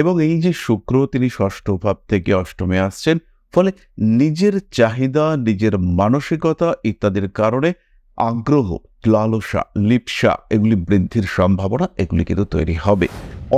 এবং এই যে শুক্র তিনি ষষ্ঠ ভাব থেকে অষ্টমে আসছেন, ফলে নিজের চাহিদা, নিজের মানসিকতা ইত্যাদির কারণে আগ্রহ, লালসা, লিপসা এগুলি বৃদ্ধির সম্ভাবনা এগুলি কিন্তু তৈরি হবে।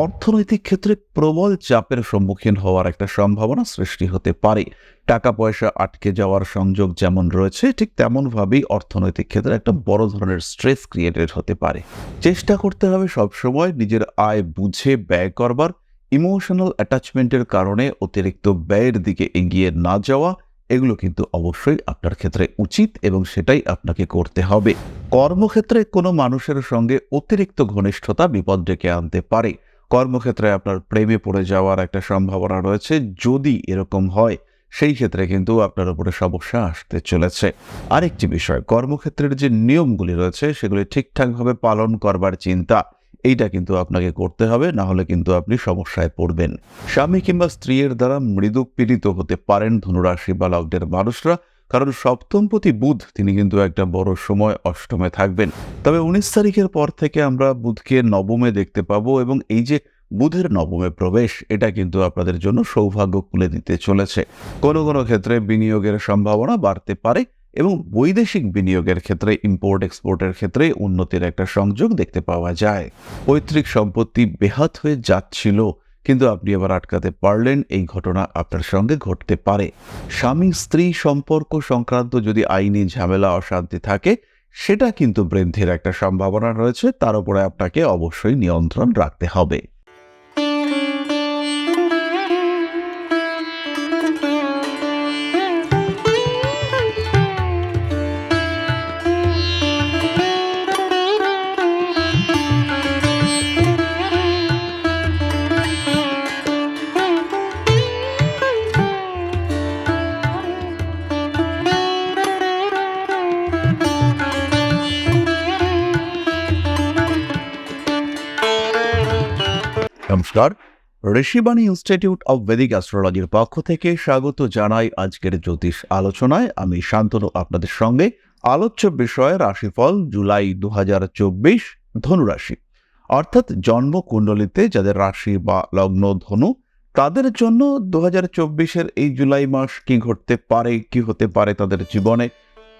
অর্থনৈতিক ক্ষেত্রে প্রবল চাপের সম্মুখীন হওয়ার একটা সম্ভাবনা সৃষ্টি হতে পারে। টাকা পয়সা আটকে যাওয়ার সংযোগ যেমন রয়েছে, ঠিক তেমনভাবেই অর্থনৈতিক ক্ষেত্রে একটা বড় ধরনের স্ট্রেস ক্রিয়েটেড হতে পারে। চেষ্টা করতে হবে সবসময় নিজের আয় বুঝে ব্যয় করবার ইমোশনাল অ্যাটাচমেন্টের কারণে অতিরিক্ত ব্যয়ের দিকে এগিয়ে না যাওয়া, এগুলো কিন্তু অবশ্যই আপনার ক্ষেত্রে উচিত এবং সেটাই আপনাকে করতে হবে। কর্মক্ষেত্রে কোনো মানুষের সঙ্গে অতিরিক্ত ঘনিষ্ঠতা বিপদ ডেকে আনতে পারে। কর্মক্ষেত্রে আপনার প্রেমে পড়ে যাওয়ার একটা সম্ভাবনা রয়েছে। যদি এরকম হয়, সেই ক্ষেত্রে কিন্তু আপনার উপরে সমস্যা আসতে চলেছে। আরেকটি বিষয়, কর্মক্ষেত্রের যে নিয়মগুলি রয়েছে, সেগুলি ঠিকঠাকভাবে পালন করবার চিন্তা। এইটা কিন্তু আপনাকে করতে হবে, না হলে কিন্তু আপনি সমস্যায় পড়বেন। স্বামী কিংবা স্ত্রীর দ্বারা মৃদু পীড়িত হতে পারেন ধনুরাশি বা লগ্নের মানুষরা, কারণ সপ্তমপতি বুধ তিনি কিন্তু একটা বড় সময় অষ্টমে থাকবেন। তবে উনিশ তারিখের পর থেকে আমরা বুধকে নবমে দেখতে পাবো এবং এই যে বুধের নবমে প্রবেশ, এটা কিন্তু আপনাদের জন্য সৌভাগ্য খুলে দিতে চলেছে। কোনো কোনো ক্ষেত্রে বিনিয়োগের সম্ভাবনা বাড়তে পারে এবং বৈদেশিক বিনিয়োগের ক্ষেত্রে ইম্পোর্ট এক্সপোর্টের ক্ষেত্রে উন্নতির একটা সংযোগ দেখতে পাওয়া যায়। পৈতৃক সম্পত্তি বেহাত হয়ে যাচ্ছিল, কিন্তু আপনি এবার আটকাতে পারলেন, এই ঘটনা আপনার সঙ্গে ঘটতে পারে। স্বামী স্ত্রী সম্পর্ক সংক্রান্ত যদি আইনি ঝামেলা, অশান্তি থাকে, সেটা কিন্তু বৃদ্ধির একটা সম্ভাবনা রয়েছে, তার উপরে আপনাকে অবশ্যই নিয়ন্ত্রণ রাখতে হবে। নমস্কার। ঋষিবাণী ইনস্টিটিউট অব বেদিক অ্যাস্ট্রোলজির পক্ষ থেকে স্বাগত জানাই আজকের জ্যোতিষ আলোচনায়। আমি শান্তনু, আপনাদের সঙ্গে। আলোচ্য বিষয়ে রাশিফল জুলাই দু হাজার চব্বিশ ধনুরাশি। অর্থাৎ জন্ম কুণ্ডলিতে যাদের রাশি বা লগ্ন ধনু, তাদের জন্য দু হাজার চব্বিশের এই জুলাই মাস কি ঘটতে পারে, কি হতে পারে তাদের জীবনে,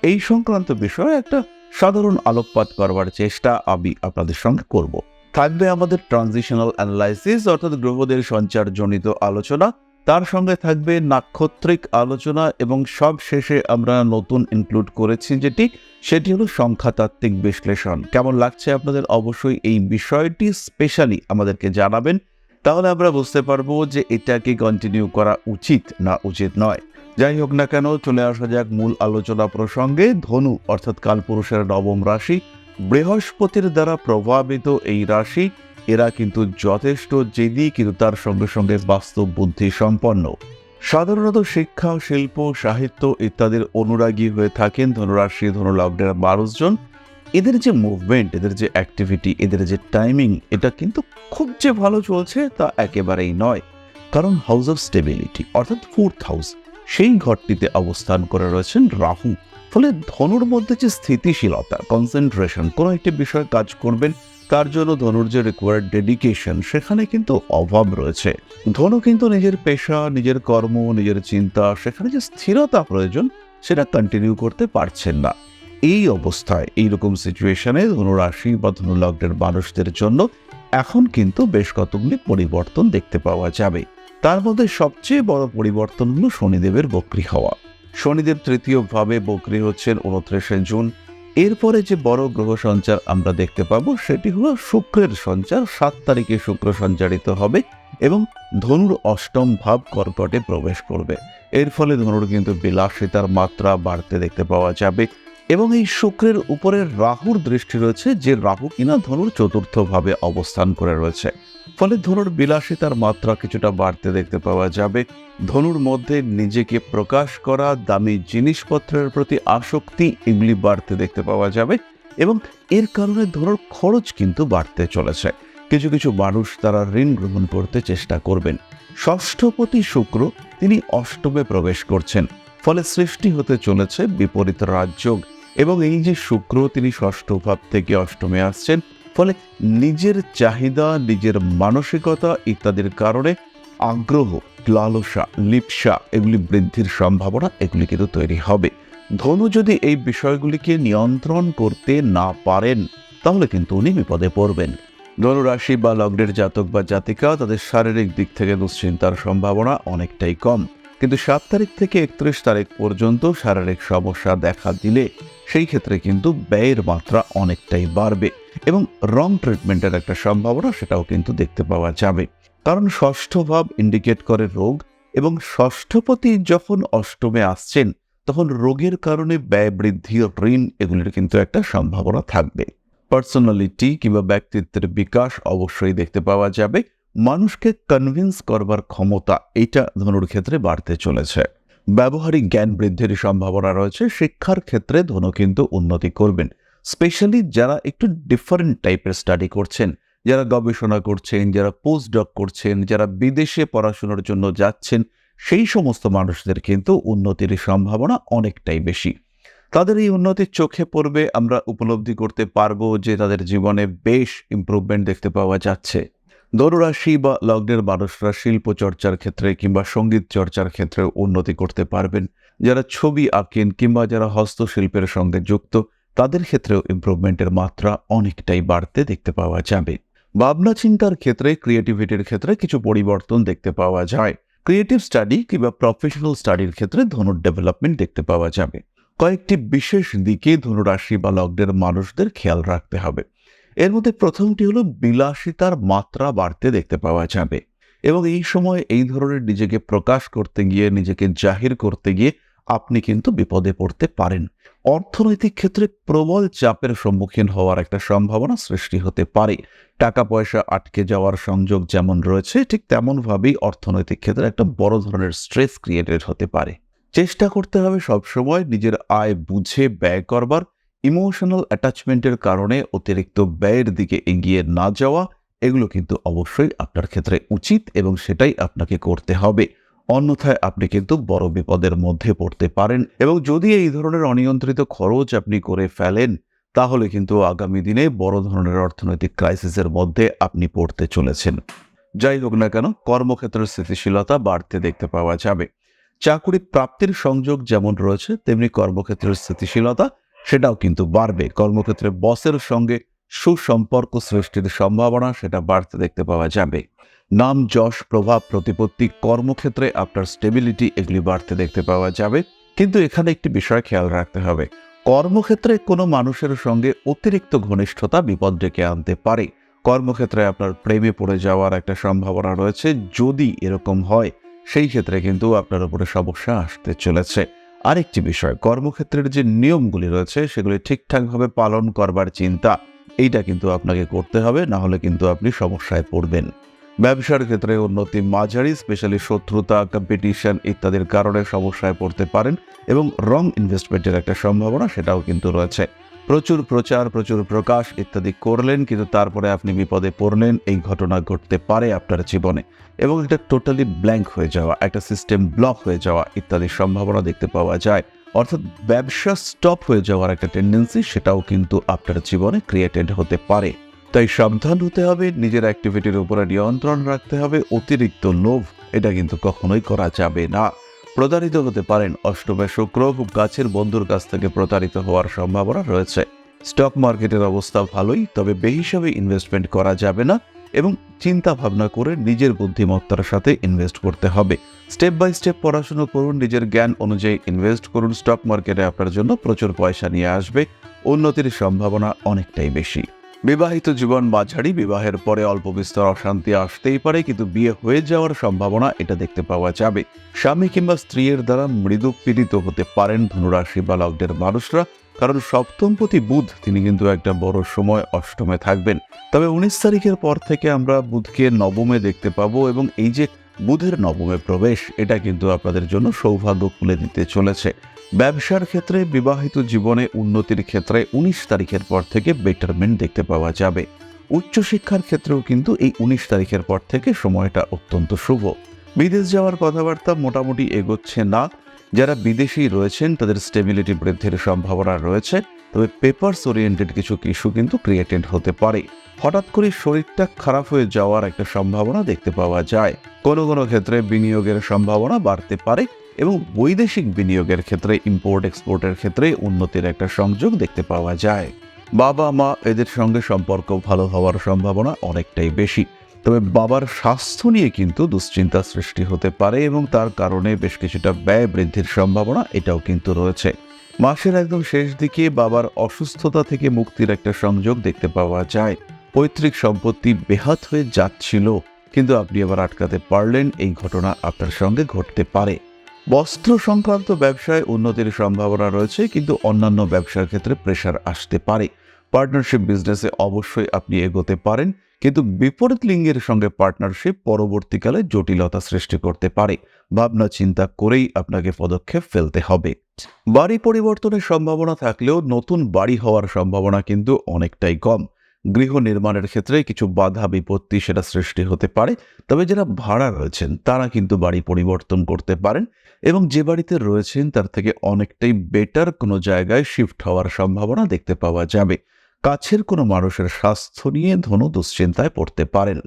এই সংক্রান্ত বিষয়ে একটা সাধারণ আলোকপাত করবার চেষ্টা আমি আপনাদের সঙ্গে করব। থাকবে আমাদের ট্রানজিশনাল অ্যানালাইসিস অর্থাৎ গ্রহদের সঞ্চারজনিত আলোচনা। তার সঙ্গে থাকবে নাক্ষত্রিক আলোচনা এবং সব শেষে আমরা নতুন ইনক্লুড করেছি যেটি, সেটি হলো সংখ্যাতাত্ত্বিক বিশ্লেষণ। কেমন লাগছে আপনাদের? অবশ্যই এই বিষয়টি স্পেশালি আমাদেরকে জানাবেন। তাহলে আমরা বুঝতে পারব যে এটাকে কন্টিনিউ করা উচিত না উচিত নয়। যাই হোক না কেন, চলে আসা যাক মূল আলোচনা প্রসঙ্গে। ধনু, অর্থাৎ কালপুরুষের নবম রাশি বৃহস্পতির দ্বারা প্রভাবিত এই রাশি, এরা কিন্তু যথেষ্ট জেদি, কিন্তু তার সঙ্গে সঙ্গে বাস্তব বুদ্ধি সম্পন্ন। সাধারণত শিক্ষা, শিল্প, সাহিত্য ইত্যাদির অনুরাগী হয়ে থাকেন ধনুরাশি, ধনুলগ্নের মানুষজন। এদের যে মুভমেন্ট এদের যে অ্যাক্টিভিটি এদের যে টাইমিং এটা কিন্তু খুব যে ভালো চলছে তা একেবারেই নয়। কারণ হাউস অফ স্টেবিলিটি অর্থাৎ ফোর্থ হাউস সেই ঘরটিতে অবস্থান করে রয়েছেন রাহু। ফলে ধনুর মধ্যে যে স্থিতিশীলতা কনসেন্ট্রেশন কোনো একটি বিষয়ে কাজ করবেন, তার জন্য ধনুর যে রিকোয়ার্ড ডেডিকেশন সেখানে কিন্তু অভাব রয়েছে। ধনু কিন্তু নিজের পেশা, নিজের কর্ম, নিজের চিন্তা, সেখানে যে স্থিরতা প্রয়োজন, সেটা কন্টিনিউ করতে পারছেন না। এই অবস্থায়, এইরকম সিচুয়েশনে ধনুরাশি বা ধনুলগ্নের মানুষদের জন্য এখন কিন্তু বেশ কতগুলি পরিবর্তন দেখতে পাওয়া যাবে। তার মধ্যে সবচেয়ে বড় পরিবর্তন হলো শনিদেবের বক্রি হওয়া। শনিদেব তৃতীয় ভাবে বক্রি হচ্ছেন উনত্রিশে জুন। এরপরে যে বড় গ্রহ সঞ্চার আমরা দেখতে পাবো, সেটি হলো শুক্রের সঞ্চার। সাত তারিখে শুক্র সঞ্চারিত হবে এবং ধনুর অষ্টম ভাব কর্কটে প্রবেশ করবে। এর ফলে ধনুর কিন্তু বিলাসিতার মাত্রা বাড়তে দেখতে পাওয়া যাবে এবং এই শুক্রের উপরে রাহুর দৃষ্টি রয়েছে, যে রাহু কিনা ধনুর চতুর্থ ভাবে অবস্থান করে রয়েছে। ফলে ধনুর বিলাসিতার মাত্রা কিছুটা বাড়তে দেখতে পাওয়া যাবে। ধনুর মধ্যে নিজেকে প্রকাশ করা, দামি জিনিসপত্রের প্রতি আসক্তি এগুলি বাড়তে দেখতে পাওয়া যাবে এবং এর কারণে ধনুর খরচ কিন্তু বাড়তে চলেছে। কিছু কিছু মানুষ তারা ঋণ গ্রহণ করতে চেষ্টা করবেন। ষষ্ঠপতি শুক্র তিনি অষ্টমে প্রবেশ করছেন। ফলে সৃষ্টি হতে চলেছে বিপরীত রাজযোগ এবং এই যে শুক্র তিনি ষষ্ঠ ভাব থেকে অষ্টমে আসছেন ফলে নিজের চাহিদা, নিজের মানসিকতা ইত্যাদির কারণে আগ্রহ, লালসা, লিপসা এগুলি বৃদ্ধির সম্ভাবনা এগুলি কিন্তু তৈরি হবে। ধনু যদি এই বিষয়গুলিকে নিয়ন্ত্রণ করতে না পারেন, তাহলে কিন্তু উনি বিপদে পড়বেন। ধনুরাশি বা লগ্নের জাতক বা জাতিকা তাদের শারীরিক দিক থেকে দুশ্চিন্তার সম্ভাবনা অনেকটাই কম। কিন্তু সাত তারিখ থেকে একত্রিশ তারিখ পর্যন্ত শারীরিক সমস্যা দেখা দিলে সেই ক্ষেত্রে কিন্তু ব্যয়ের মাত্রা অনেকটাই বাড়বে এবং রং ট্রিটমেন্টের একটা সম্ভাবনা সেটাও কিন্তু দেখতে পাওয়া যাবে। কারণ ষষ্ঠ ভাব ইন্ডিকেট করে রোগ এবং ষষ্ঠপতি যখন অষ্টমে আসছেন, তখন রোগের কারণে ব্যয় বৃদ্ধি ও ঋণ এগুলির কিন্তু একটা সম্ভাবনা থাকবে। পার্সোনালিটি কিংবা ব্যক্তিত্বের বিকাশ অবশ্যই দেখতে পাওয়া যাবে। মানুষকে কনভিন্স করবার ক্ষমতা এটা ধনুর ক্ষেত্রে বাড়তে চলেছে। ব্যবহারিক জ্ঞান বৃদ্ধির সম্ভাবনা রয়েছে, শিক্ষার ক্ষেত্রে ধনু কিন্তু উন্নতি করবেন। স্পেশালি যারা একটু ডিফারেন্ট টাইপের স্টাডি করছেন, যারা গবেষণা করছেন, যারা পোস্ট ডক করছেন, যারা বিদেশে পড়াশোনার জন্য যাচ্ছেন, সেই সমস্ত মানুষদের কিন্তু উন্নতির সম্ভাবনা অনেকটাই বেশি। তাদের এই উন্নতির চোখে পড়বে, আমরা উপলব্ধি করতে পারব যে তাদের জীবনে বেশ ইমপ্রুভমেন্ট দেখতে পাওয়া যাচ্ছে। ধনুরাশি বা লগ্নের মানুষরা শিল্প চর্চার ক্ষেত্রে কিংবা সংগীত চর্চার ক্ষেত্রে উন্নতি করতে পারবেন। যারা ছবি আঁকেন কিংবা যারা হস্তশিল্পের সঙ্গে যুক্ত, তাদের ক্ষেত্রেও ইমপ্রুভমেন্টের মাত্রা অনেকটাই বাড়তে দেখতে পাওয়া যাবে। ভাবনা চিন্তার ক্ষেত্রে ক্রিয়েটিভিটির ক্ষেত্রে কিছু পরিবর্তন দেখতে পাওয়া যায়। ক্রিয়েটিভ স্টাডি কিংবা প্রফেশনাল স্টাডির ক্ষেত্রে ধনুর ডেভেলপমেন্ট দেখতে পাওয়া যাবে। কয়েকটি বিশেষ দিকে ধনুরাশি বা লগ্নের মানুষদের খেয়াল রাখতে হবে। এর মধ্যে প্রথমটি হলো বিলাসিতার মাত্রা বাড়তে দেখতে পাওয়া যাবে। এবং এই সময় এই ধরনের নিজেকে প্রকাশ করতে গিয়ে, নিজেকে জাহির করতে গিয়ে আপনি কিন্তু বিপদে পড়তে পারেন। অর্থনৈতিক ক্ষেত্রে প্রবল চাপের সম্মুখীন হওয়ার একটা সম্ভাবনা সৃষ্টি হতে পারে। টাকা পয়সা আটকে যাওয়ার সংযোগ যেমন রয়েছে, ঠিক তেমনভাবেই অর্থনৈতিক ক্ষেত্রে একটা বড় ধরনের স্ট্রেস ক্রিয়েটেড হতে পারে। চেষ্টা করতে হবে সবসময় নিজের আয় বুঝে ব্যয় করবার ইমোশনাল অ্যাটাচমেন্টের কারণে অতিরিক্ত ব্যয়ের দিকে এগিয়ে না যাওয়া, এগুলো কিন্তু অবশ্যই আপনার ক্ষেত্রে উচিত এবং সেটাই আপনাকে করতে হবে। অন্যথায় আপনি কিন্তু বড় বিপদের মধ্যে পড়তে পারেন এবং যদি এই ধরনের অনিয়ন্ত্রিত খরচ আপনি করে ফেলেন, তাহলে কিন্তু আগামী দিনে বড় ধরনের অর্থনৈতিক ক্রাইসিসের মধ্যে আপনি পড়তে চলেছেন। যাই হোক না কেন, কর্মক্ষেত্রের স্থিতিশীলতা বাড়তে দেখতে পাওয়া যাবে। চাকুরি প্রাপ্তির সংযোগ যেমন রয়েছে, তেমনি কর্মক্ষেত্রের স্থিতিশীলতা সেটাও কিন্তু বাড়বে। কর্মক্ষেত্রে বসের সঙ্গে সুসম্পর্ক সৃষ্টির সম্ভাবনা সেটা বাড়তে দেখতে পাওয়া যাবে। নাম, যশ, প্রভাব, প্রতিপত্তি, কর্মক্ষেত্রে আপনার স্টেবিলিটি এগুলি বাড়তে দেখতে পাওয়া যাবে। কিন্তু এখানে একটি বিষয় খেয়াল রাখতে হবে। কর্মক্ষেত্রে কোনো মানুষের সঙ্গে অতিরিক্ত ঘনিষ্ঠতা বিপদ ডেকে আনতে পারে। কর্মক্ষেত্রে আপনার প্রেমে পড়ে যাওয়ার একটা সম্ভাবনা রয়েছে। যদি এরকম হয়, সেই ক্ষেত্রে কিন্তু আপনার উপরে সমস্যা আসতে চলেছে। আরেকটি বিষয়, কর্মক্ষেত্রের যে নিয়মগুলি রয়েছে, সেগুলি ঠিকঠাকভাবে পালন করবার চিন্তা, এইটা কিন্তু আপনাকে করতে হবে, না হলে কিন্তু আপনি সমস্যায় পড়বেন। ব্যবসার ক্ষেত্রে উন্নতি মাঝারি স্পেশালি শত্রুতা কম্পিটিশন ইত্যাদির কারণে সমস্যায় পড়তে পারেন এবং রং ইনভেস্টমেন্টের একটা সম্ভাবনা সেটাও কিন্তু রয়েছে। প্রচুর প্রচার, প্রচুর প্রকাশ ইত্যাদি করলেন, কিন্তু তারপরে আপনি বিপদে পড়লেন, এই ঘটনা ঘটতে পারে আপনার জীবনে। এবং একটা টোটালি ব্ল্যাঙ্ক হয়ে যাওয়া, একটা সিস্টেম ব্লক হয়ে যাওয়া ইত্যাদি সম্ভাবনা দেখতে পাওয়া যায়। অর্থাৎ ব্যবসা স্টপ হয়ে যাওয়ার একটা টেন্ডেন্সি সেটাও কিন্তু আপনার জীবনে ক্রিয়েটেড হতে পারে। তাই সাবধান হতে হবে, নিজের অ্যাক্টিভিটির উপরে নিয়ন্ত্রণ রাখতে হবে, অতিরিক্ত লোভ, এটা কিন্তু কখনোই করা যাবে না। প্রতারিত হতে পারেন অষ্টমে শুক্র, খুব কাছের বন্ধুর কাছ থেকে প্রতারিত হওয়ার সম্ভাবনা রয়েছে। স্টক মার্কেটের অবস্থা ভালোই, তবে বেহিসাবে ইনভেস্টমেন্ট করা যাবে না এবং চিন্তা ভাবনা করে নিজের বুদ্ধিমত্তার সাথে ইনভেস্ট করতে হবে। স্টেপ বাই স্টেপ পড়াশুনো করুন, নিজের জ্ঞান অনুযায়ী ইনভেস্ট করুন। স্টক মার্কেটে আপনার জন্য প্রচুর পয়সা নিয়ে আসবে, উন্নতির সম্ভাবনা অনেকটাই বেশি। বিবাহিত জীবন মাঝারি বিবাহের পরে অল্প বিস্তর অশান্তি আসতেই পারে, কিন্তু বিয়ে হয়ে যাওয়ার সম্ভাবনা এটা দেখতে পাওয়া যাবে। স্বামী কিংবা স্ত্রীর দ্বারা মৃদু পীড়িত হতে পারেন ধনুরাশি বা লগ্নের মানুষরা, কারণ সপ্তমপতি বুধ তিনি কিন্তু একটা বড় সময় অষ্টমে থাকবেন। তবে উনিশ তারিখের পর থেকে আমরা বুধকে নবমে দেখতে পাবো এবং এই যে বুধের নবমে প্রবেশ, এটা কিন্তু আপনাদের জন্য সৌভাগ্য খুলে দিতে চলেছে। ব্যবসার ক্ষেত্রে বিবাহিত জীবনে উন্নতির ক্ষেত্রে উনিশ তারিখের পর থেকে বেটারমেন্ট দেখতে পাওয়া যাবে। উচ্চশিক্ষার ক্ষেত্রেও কিন্তু এই উনিশ তারিখের পর থেকে সময়টা অত্যন্ত শুভ। বিদেশ যাওয়ার কথাবার্তা মোটামুটি এগোচ্ছে না। যারা বিদেশেই রয়েছেন, তাদের স্টেবিলিটি বৃদ্ধির সম্ভাবনা রয়েছে। তবে পেপারস ওরিয়েন্টেড কিছু ইস্যু কিন্তু ক্রিয়েটেড হতে পারে। হঠাৎ করে শরীরটা খারাপ হয়ে যাওয়ার একটা সম্ভাবনা দেখতে পাওয়া যায়। কোনো কোনো ক্ষেত্রে বিনিয়োগের সম্ভাবনা বাড়তে পারে এবং বৈদেশিক বিনিয়োগের ক্ষেত্রে ইম্পোর্ট এক্সপোর্টের ক্ষেত্রে উন্নতির একটা সংযোগ দেখতে পাওয়া যায়। বাবা, মা এদের সঙ্গে সম্পর্ক ভালো হওয়ার সম্ভাবনা অনেকটাই বেশি। তবে বাবার স্বাস্থ্য নিয়ে কিন্তু দুশ্চিন্তা সৃষ্টি হতে পারে এবং তার কারণে বেশ কিছুটা ব্যয় বৃদ্ধির সম্ভাবনা এটাও কিন্তু রয়েছে। মাসের একদম শেষ দিকে বাবার অসুস্থতা থেকে মুক্তির একটা সংযোগ দেখতে পাওয়া যায়। পৈতৃক সম্পত্তি বেহাত হয়ে যাচ্ছিল, কিন্তু আপনি আবার আটকাতে পারলেন, এই ঘটনা আপনার সঙ্গে ঘটতে পারে। বস্ত্র সংক্রান্ত ব্যবসায় উন্নতির সম্ভাবনা রয়েছে, কিন্তু অন্যান্য ব্যবসার ক্ষেত্রে প্রেশার আসতে পারে। পার্টনারশিপ বিজনেসে অবশ্যই আপনি এগোতে পারেন কিন্তু বিপরীত লিঙ্গের সঙ্গে পার্টনারশিপ পরবর্তীকালে জটিলতা সৃষ্টি করতে পারে। ভাবনা চিন্তা করেই আপনাকে পদক্ষেপ ফেলতে হবে। বাড়ি পরিবর্তনের সম্ভাবনা থাকলেও নতুন বাড়ি হওয়ার সম্ভাবনা কিন্তু অনেকটাই কম। গৃহ নির্মাণের ক্ষেত্রে কিছু বাধা বিপত্তি সেটা সৃষ্টি হতে পারে, তবে যারা ভাড়া রয়েছেন তারা কিন্তু বাড়ি পরিবর্তন করতে পারেন এবং যে বাড়িতে রয়েছেন তার থেকে অনেকটাই বেটার কোনো জায়গায় শিফট হওয়ার সম্ভাবনা দেখতে পাওয়া যাবে। কাছের কোনো মানুষের স্বাস্থ্য নিয়ে ধনু দুশ্চিন্তায় পড়তে পারেন।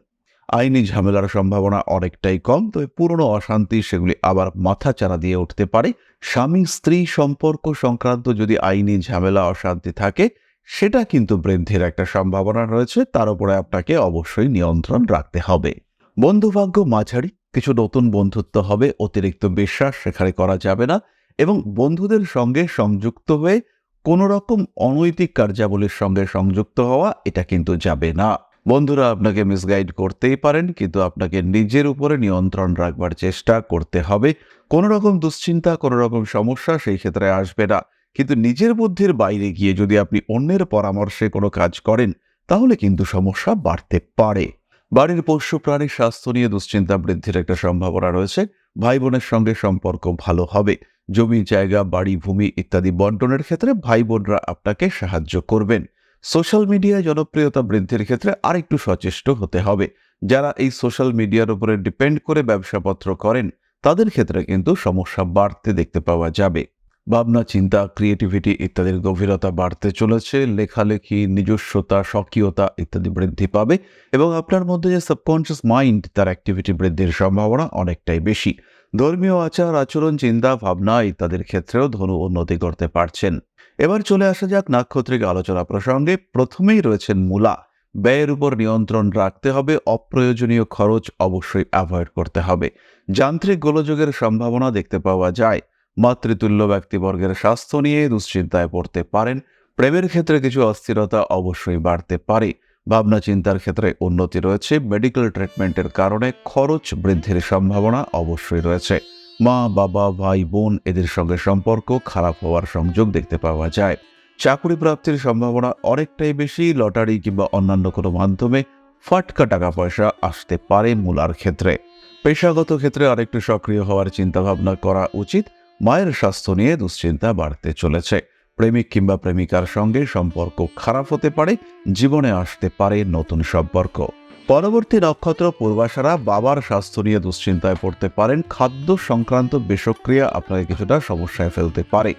আইনি ঝামেলার সম্ভাবনা অনেকটাই কম, তবে পুরনো অশান্তি সেগুলি আবার মাথা চারা দিয়ে উঠতে পারে। স্বামী স্ত্রী সম্পর্ক সংক্রান্ত যদি আইনি ঝামেলা, অশান্তি থাকে, সেটা কিন্তু বৃদ্ধির একটা সম্ভাবনা রয়েছে। তার উপরে আপনাকে অবশ্যই নিয়ন্ত্রণ রাখতে হবে। বন্ধুভাগ্য মাঝারি, কিছু নতুন বন্ধুত্ব হবে, অতিরিক্ত বিশ্বাস সেখানে করা যাবে না এবং বন্ধুদের সঙ্গে সংযুক্ত হয়ে কোনো রকম অনৈতিক কার্যাবলীর সঙ্গে সংযুক্ত হওয়া, এটা কিন্তু যাবে না। বন্ধুরা, আপনাকে মিসগাইড করতেই পারেন, কিন্তু আপনাকে নিজের উপরে নিয়ন্ত্রণ রাখবার চেষ্টা করতে হবে। কোনো রকম দুশ্চিন্তা কোনো রকম সমস্যা সেই ক্ষেত্রে আসবে না। কিন্তু নিজের বুদ্ধির বাইরে গিয়ে যদি আপনি অন্যের পরামর্শে কোনো কাজ করেন, তাহলে কিন্তু সমস্যা বাড়তে পারে। বাড়ির পোষ্য প্রাণীর স্বাস্থ্য নিয়ে দুশ্চিন্তা বৃদ্ধির একটা সম্ভাবনা রয়েছে। ভাই বোনের সঙ্গে সম্পর্ক ভালো হবে, জমি, জায়গা, বাড়ি, ভূমি ইত্যাদি বন্টনের ক্ষেত্রে ভাই বোনরা আপনাকে সাহায্য করবেন। সোশ্যাল মিডিয়ায় জনপ্রিয়তা বৃদ্ধির ক্ষেত্রে আরেকটু সচেষ্ট হতে হবে। যারা এই সোশ্যাল মিডিয়ার উপরে ডিপেন্ড করে ব্যবসাপত্র করেন, তাদের ক্ষেত্রে কিন্তু সমস্যা বাড়তে দেখতে পাওয়া যাবে। ভাবনা, চিন্তা ক্রিয়েটিভিটি ইত্যাদির গভীরতা বাড়তে চলেছে। লেখালেখি, নিজস্বতা, স্বকীয়তা ইত্যাদি বৃদ্ধি পাবে এবং আপনার মধ্যে যে সাবকনশিয়াস মাইন্ড তার অ্যাক্টিভিটি বৃদ্ধির সম্ভাবনা অনেকটাই বেশি। ধর্মীয় আচার, আচরণ, চিন্তা, ভাবনা ইত্যাদির ক্ষেত্রেও ধনু উন্নতি করতে পারছেন। এবার চলে আসা যাক নাক্ষত্রিক আলোচনা প্রসঙ্গে। প্রথমেই রয়েছেন মূলা। ব্যয়ের উপর নিয়ন্ত্রণ রাখতে হবে, অপ্রয়োজনীয় খরচ অবশ্যই অ্যাভয়েড করতে হবে। যান্ত্রিক গোলযোগের সম্ভাবনা দেখতে পাওয়া যায়। মাতৃতুল্য ব্যক্তিবর্গের স্বাস্থ্য নিয়ে দুশ্চিন্তায় পড়তে পারেন। প্রেমের ক্ষেত্রে কিছু অস্থিরতা অবশ্যই বাড়তে পারে। ভাবনা চিন্তার ক্ষেত্রে উন্নতি রয়েছে। মেডিকেল ট্রিটমেন্টের কারণে খরচ বৃদ্ধির সম্ভাবনা অবশ্যই রয়েছে। মা, বাবা, ভাই, বোন এদের সঙ্গে সম্পর্ক খারাপ হওয়ার সংযোগ দেখতে পাওয়া যায়। চাকরি প্রাপ্তির সম্ভাবনা অনেকটাই বেশি। লটারি কিংবা অন্যান্য কোনো মাধ্যমে ফাটকা টাকা পয়সা আসতে পারে মূলার ক্ষেত্রে। পেশাগত ক্ষেত্রে আরেকটু সক্রিয় হওয়ার চিন্তাভাবনা করা উচিত। মায়ের স্বাস্থ্য নিয়ে দুশ্চিন্তা বাড়তে চলেছে। প্রেমিক কিংবা প্রেমিকার সঙ্গে সম্পর্ক খারাপ হতে পারে, জীবনে আসতে পারে নতুন সম্পর্ক। পরবর্তী নক্ষত্র পূর্বাশারা বাবার স্বাস্থ্য নিয়ে দুশ্চিন্তায় পড়তে পারেন, খাদ্য সংক্রান্ত বিষক্রিয়া আপনাকে কিছুটা সমস্যায় ফেলতে পারে।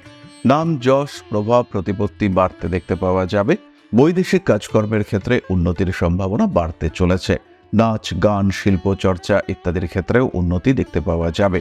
নাম, যশ, প্রভাব, প্রতিপত্তি বাড়তে দেখতে পাওয়া যাবে। বৈদেশিক কাজকর্মের ক্ষেত্রে উন্নতির সম্ভাবনা বাড়তে চলেছে। নাচ, গান শিল্প চর্চা ইত্যাদির ক্ষেত্রেও উন্নতি দেখতে পাওয়া যাবে।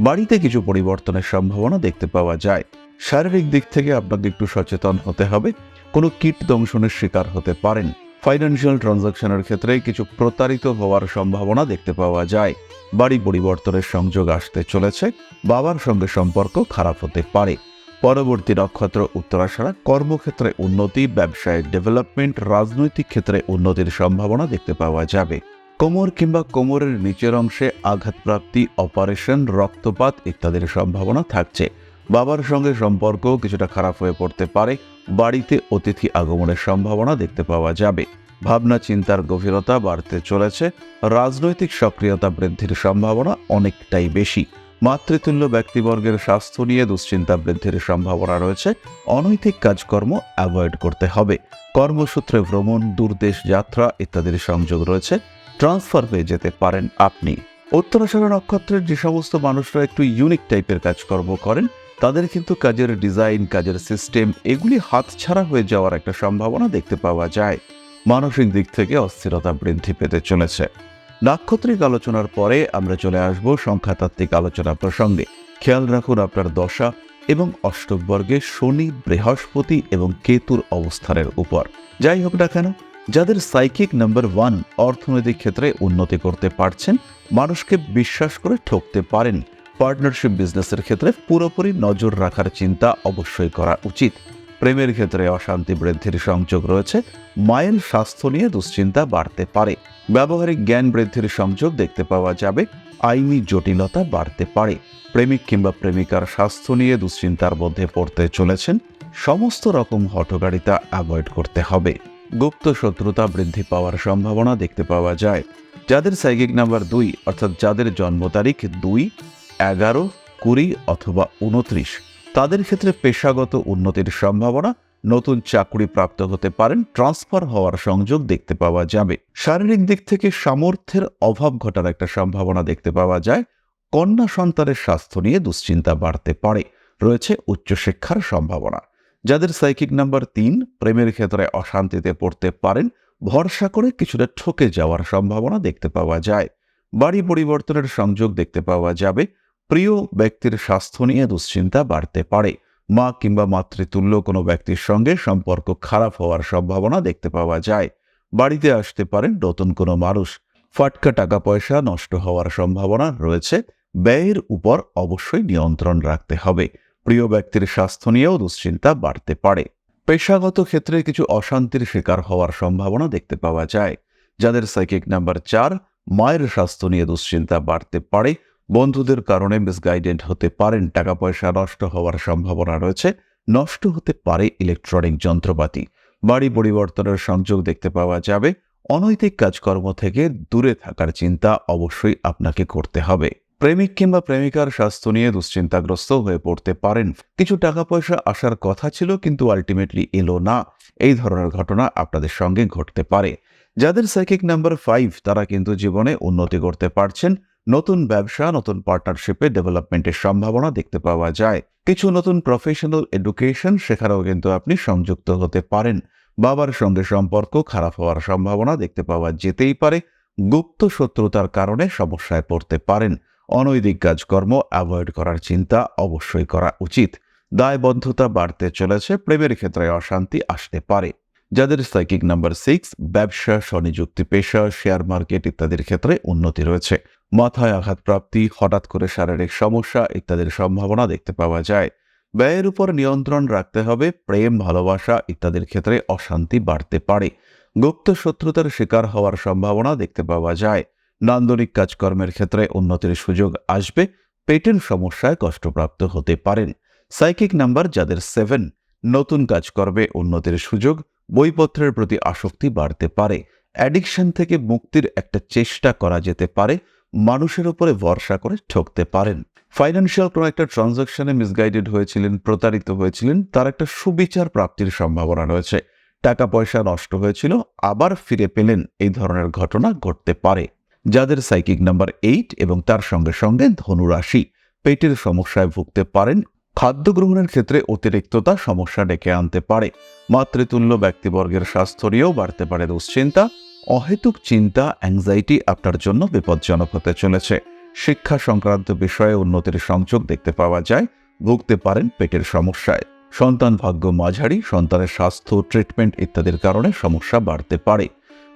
বাড়িতে কিছু পরিবর্তনের সম্ভাবনা দেখতে পাওয়া যায়। শারীরিক দিক থেকে আপনাকে একটু সচেতন হতে হবে। কোনো কীট দংশনের শিকার হতে পারেন। ফাইন্যান্সিয়াল ট্রানজাকশনের ক্ষেত্রে কিছু প্রতারিত হওয়ার সম্ভাবনা দেখতে পাওয়া যায়। বাড়ি পরিবর্তনের সংযোগ আসতে চলেছে। বাবার সঙ্গে সম্পর্ক খারাপ হতে পারে। পরবর্তী নক্ষত্র উত্তরাশারা কর্মক্ষেত্রে উন্নতি, ব্যবসায় ডেভেলপমেন্ট রাজনৈতিক ক্ষেত্রে উন্নতির সম্ভাবনা দেখতে পাওয়া যাবে। কোমর কিংবা কোমরের নিচের অংশে আঘাতপ্রাপ্তি, অপারেশন, রক্তপাত ইত্যাদির সম্ভাবনা থাকছে। বাবার সঙ্গে সম্পর্ক কিছুটা খারাপ হয়ে পড়তে পারে। বাড়িতে অতিথি আগমনের সম্ভাবনা দেখতে পাওয়া যাবে। ভাবনা চিন্তার গভীরতা বাড়তে চলেছে। রাজনৈতিক সক্রিয়তা বৃদ্ধির সম্ভাবনা অনেকটাই বেশি। মাতৃতুল্য ব্যক্তিবর্গের স্বাস্থ্য নিয়ে দুশ্চিন্তা বৃদ্ধির সম্ভাবনা রয়েছে। অনৈতিক কাজকর্ম অ্যাভয়েড করতে হবে। কর্মসূত্রে ভ্রমণ, দূরদেশ যাত্রা ইত্যাদির সংযোগ রয়েছে। ট্রান্সফার হয়ে যেতে পারেন আপনি। উত্তরাষাঢ় নক্ষত্রের যে সমস্ত মানুষরা একটু ইউনিক টাইপের কাজকর্ম করেন, তাদের কিন্তু কাজের ডিজাইন কাজের সিস্টেম এগুলি হাতছাড়া হয়ে যাওয়ার একটা সম্ভাবনা দেখতে পাওয়া যায়। মানসিক দিক থেকে অস্থিরতা বৃদ্ধি পেতে চলেছে। নাক্ষত্রিক আলোচনার পরে আমরা চলে আসব সংখ্যাতাত্ত্বিক আলোচনা প্রসঙ্গে। খেয়াল রাখুন আপনার দশা এবং অষ্টক বর্গে শনি, বৃহস্পতি এবং কেতুর অবস্থানের উপর। যাই হোক না কেন যাদের সাইকিক নাম্বার ওয়ান অর্থনৈতিক ক্ষেত্রে উন্নতি করতে পারছেন, মানুষকে বিশ্বাস করে ঠকতে পারেন। পার্টনারশিপ বিজনেসের ক্ষেত্রে পুরোপুরি নজর রাখার চিন্তা অবশ্যই করা উচিত। প্রেমের ক্ষেত্রে অশান্তি বৃদ্ধির সংযোগ রয়েছে, মায়ের স্বাস্থ্য নিয়ে দুশ্চিন্তা বাড়তে পারে। ব্যবহারিক জ্ঞান বৃদ্ধির সংযোগ দেখতে পাওয়া যাবে, আইনি জটিলতা বাড়তে পারে। প্রেমিক কিংবা প্রেমিকার স্বাস্থ্য নিয়ে দুশ্চিন্তার মধ্যে পড়তে চলেছেন, সমস্ত রকম হঠগাড়িতা অ্যাভয়েড করতে হবে। গুপ্ত শত্রুতা বৃদ্ধি পাওয়ার সম্ভাবনা দেখতে পাওয়া যায়। যাদের সাইকিক নাম্বার দুই, অর্থাৎ যাদের জন্ম তারিখ দুই, এগারো, কুড়ি অথবা উনত্রিশ তাদের ক্ষেত্রে পেশাগত উন্নতির সম্ভাবনা নতুন চাকরি প্রাপ্ত হতে পারেন ট্রান্সফার হওয়ার সংযোগ দেখতে পাওয়া যাবে। শারীরিক দিক থেকে সামর্থ্যের অভাব ঘটার একটা সম্ভাবনা দেখতে পাওয়া যায়। কন্যা সন্তানের স্বাস্থ্য নিয়ে দুশ্চিন্তা বাড়তে পারে। রয়েছে উচ্চশিক্ষার সম্ভাবনা। যাদের সাইকিক নাম্বার তিন, প্রেমের ক্ষেত্রে অশান্তিতে পড়তে পারেন, ভরসা করে কিছুটা ঠকে যাওয়ার সম্ভাবনা দেখতে পাওয়া যায়। বাড়ি পরিবর্তনের সংযোগ দেখতে পাওয়া যাবে। প্রিয় ব্যক্তির স্বাস্থ্য নিয়ে দুশ্চিন্তা বাড়তে পারে। মা কিংবা মাতৃতুল্য কোনো ব্যক্তির সঙ্গে সম্পর্ক খারাপ হওয়ার সম্ভাবনা দেখতে পাওয়া যায়। বাড়িতে আসতে পারেন নতুন কোনো মানুষ। ফাটকা টাকা পয়সা নষ্ট হওয়ার সম্ভাবনা রয়েছে। ব্যয়ের উপর অবশ্যই নিয়ন্ত্রণ রাখতে হবে। প্রিয় ব্যক্তির স্বাস্থ্য নিয়েও দুশ্চিন্তা বাড়তে পারে। পেশাগত ক্ষেত্রে কিছু অশান্তির শিকার হওয়ার সম্ভাবনা দেখতে পাওয়া যায়। যাদের সাইকিক নাম্বার চার মায়ের স্বাস্থ্য নিয়ে দুশ্চিন্তা বাড়তে পারে। বন্ধুদের কারণে মিসগাইডেন্ট হতে পারেন টাকা পয়সা নষ্ট হওয়ার সম্ভাবনা রয়েছে। নষ্ট হতে পারে ইলেকট্রনিক যন্ত্রপাতি। বাড়ি পরিবর্তনের সংযোগ দেখতে পাওয়া যাবে। অনৈতিক কাজকর্ম থেকে দূরে থাকার চিন্তা অবশ্যই আপনাকে করতে হবে। প্রেমিক কিংবা প্রেমিকার স্বাস্থ্য নিয়ে দুশ্চিন্তাগ্রস্ত হয়ে পড়তে পারেন। কিছু টাকা পয়সা আসার কথা ছিল, কিন্তু আলটিমেটলি এলো না। এই ধরনের ঘটনা আপনাদের সঙ্গে ঘটতে পারে। যাদের সাইকিক নাম্বার ফাইভ তারা কিন্তু জীবনে উন্নতি করতে পারছেন। নতুন ব্যবসা, নতুন পার্টনারশিপে ডেভেলপমেন্টের সম্ভাবনা দেখতে পাওয়া যায়। কিছু নতুন প্রফেশনাল এডুকেশন সেখানেও কিন্তু আপনি সংযুক্ত হতে পারেন। বাবার সঙ্গে সম্পর্ক খারাপ হওয়ার সম্ভাবনা দেখতে পাওয়া যেতেই পারে। গুপ্ত শত্রুতার কারণে সমস্যায় পড়তে পারেন। অনৈতিক কাজকর্ম অ্যাভয়েড করার চিন্তা অবশ্যই করা উচিত। দায়বদ্ধতা বাড়তে চলেছে, প্রেমের ক্ষেত্রে অশান্তি আসতে পারে। যাদের সাইকিক নাম্বার সিক্স ব্যবসা, স্বনিযুক্তি, পেশা শেয়ার মার্কেট ইত্যাদির ক্ষেত্রে উন্নতি রয়েছে। মাথায় আঘাত প্রাপ্তি, হঠাৎ করে শারীরিক সমস্যা ইত্যাদির সম্ভাবনা দেখতে পাওয়া যায়। ব্যয়ের উপর নিয়ন্ত্রণ রাখতে হবে, প্রেম, ভালোবাসা ইত্যাদির ক্ষেত্রে অশান্তি বাড়তে পারে। গুপ্ত শত্রুতার শিকার হওয়ার সম্ভাবনা দেখতে পাওয়া যায়। নান্দনিক কাজকর্মের ক্ষেত্রে উন্নতির সুযোগ আসবে, পেটের সমস্যায় কষ্টপ্রাপ্ত হতে পারেন। সাইকিক নাম্বার যাদের সেভেন, নতুন কাজ কাজকর্মে উন্নতির সুযোগ বইপত্রের প্রতি আসক্তি বাড়তে পারে। অ্যাডিকশন থেকে মুক্তির একটা চেষ্টা করা যেতে পারে, মানুষের উপরে ভরসা করে ঠকতে পারেন। ফাইন্যান্সিয়াল কোনো একটা ট্রানজাকশনে মিসগাইডেড হয়েছিলেন, প্রতারিত হয়েছিলেন, তার একটা সুবিচার প্রাপ্তির সম্ভাবনা রয়েছে। টাকা পয়সা নষ্ট হয়েছিল, আবার ফিরে পেলেন, এই ধরনের ঘটনা ঘটতে পারে। যাদের সাইকিক নাম্বার এইট এবং তার সঙ্গে সঙ্গে ধনুরাশি। পেটের সমস্যায় ভুগতে পারেন, খাদ্য গ্রহণের ক্ষেত্রে অতিরিক্ততা সমস্যা ডেকে আনতে পারে। মাতৃতুল্য ব্যক্তিবর্গের স্বাস্থ্য নিয়েও বাড়তে পারে দুশ্চিন্তা। অহেতুক চিন্তা অ্যাংজাইটি আপনার জন্য বিপজ্জনক হতে চলেছে। শিক্ষা সংক্রান্ত বিষয়ে উন্নতির সংযোগ দেখতে পাওয়া যায়, ভুগতে পারেন পেটের সমস্যায়। সন্তান ভাগ্য মাঝারি, সন্তানের স্বাস্থ্য ট্রিটমেন্ট ইত্যাদির কারণে সমস্যা বাড়তে পারে।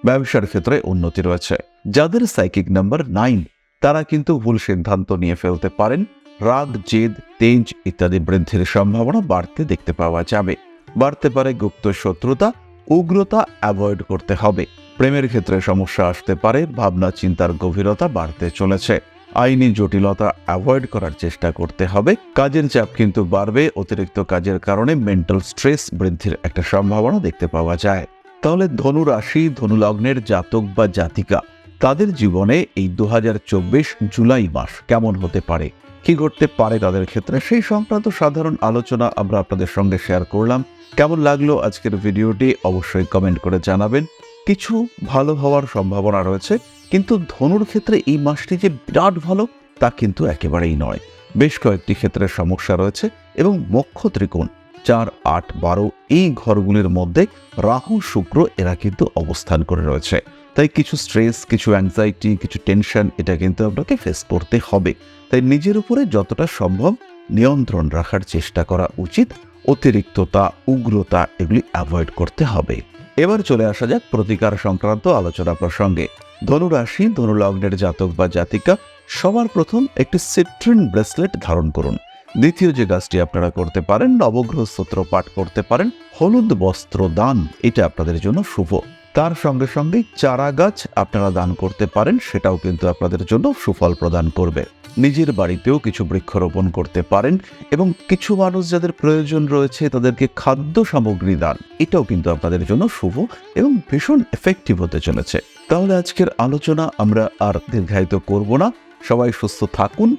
ব্যবসার ক্ষেত্রে উন্নতি রয়েছে। যাদের সাইকিক নাম্বার নাইন তারা কিন্তু ভুল সিদ্ধান্ত নিয়ে ফেলতে পারেন। রাগ, জেদ, তেজ ইত্যাদি বৃদ্ধির সম্ভাবনা বাড়তে দেখতে পাওয়া যাবে। বাড়তে পারে গুপ্ত শত্রুতা, উগ্রতা অ্যাভয়েড করতে হবে। প্রেমের ক্ষেত্রে সমস্যা আসতে পারে, ভাবনা, চিন্তার গভীরতা বাড়তে চলেছে। আইনি জটিলতা অ্যাভয়েড করার চেষ্টা করতে হবে। কাজের চাপ কিন্তু বাড়বে, অতিরিক্ত কাজের কারণে মেন্টাল স্ট্রেস বৃদ্ধির একটা সম্ভাবনা দেখতে পাওয়া যায়। তাহলে ধনু রাশি ধনু লগ্নের জাতক বা জাতিকা তাদের জীবনে এই দু হাজার চব্বিশ জুলাই মাস কেমন হতে পারে? কি ঘটতে পারে তাদের ক্ষেত্রে? সেই সংক্রান্ত সাধারণ আলোচনা আমরা আপনাদের সঙ্গে শেয়ার করলাম। কেমন লাগল আজকের ভিডিওটি অবশ্যই কমেন্ট করে জানাবেন। কিছু ভালো হওয়ার সম্ভাবনা রয়েছে, কিন্তু ধনুর ক্ষেত্রে এই মাসটি যে বিরাট ভালো, তা কিন্তু একেবারেই নয়। বেশ কয়েকটি ক্ষেত্রে সমস্যা রয়েছে এবং মক্ষ ত্রিকোণ চার, আট, বারো এই ঘরগুলির মধ্যে রাহু, শুক্র এরা কিন্তু অবস্থান করে রয়েছে। তাই কিছু স্ট্রেস কিছু অ্যাংজাইটি কিছু টেনশন এটা কিন্তু আপনাকে ফেস করতে হবে। তাই নিজের উপরে যতটা সম্ভব নিয়ন্ত্রণ রাখার চেষ্টা করা উচিত। অতিরিক্ততা, উগ্রতা এগুলি অ্যাভয়েড করতে হবে। এবার চলে আসা যাক প্রতিকার সংক্রান্ত আলোচনা প্রসঙ্গে। ধনুরাশি, ধনুলগ্নের জাতক বা জাতিকা, সবার প্রথম একটি সিট্রিন ব্রেসলেট ধারণ করুন। দ্বিতীয় যে কাজটি আপনারা করতে পারেন, নবগ্রহ স্তোত্র পাঠ করতে পারেন, হলুদ বস্ত্র দান, এটা আপনাদের জন্য শুভ। তার সঙ্গে সঙ্গে চারা গাছ আপনারা দান করতে পারেন, সেটাও কিন্তু আপনাদের জন্য সুফল প্রদান করবে। নিজের বাড়িতেও কিছু বৃক্ষরোপণ করতে পারেন এবং কিছু মানুষ যাদের প্রয়োজন রয়েছে তাদেরকে খাদ্য সামগ্রী দান, এটাও কিন্তু আপনাদের জন্য শুভ এবং ভীষণ এফেক্টিভ হতে চলেছে। তাহলে আজকের আলোচনা আমরা আর দীর্ঘায়িত করব না। সবাই সুস্থ থাকুন,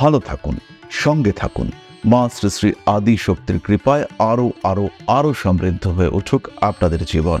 ভালো থাকুন, সঙ্গে থাকুন। মা শ্রী শ্রী আদি শক্তির কৃপায় আরও আরও আরও সমৃদ্ধ হয়ে উঠুক আপনাদের জীবন।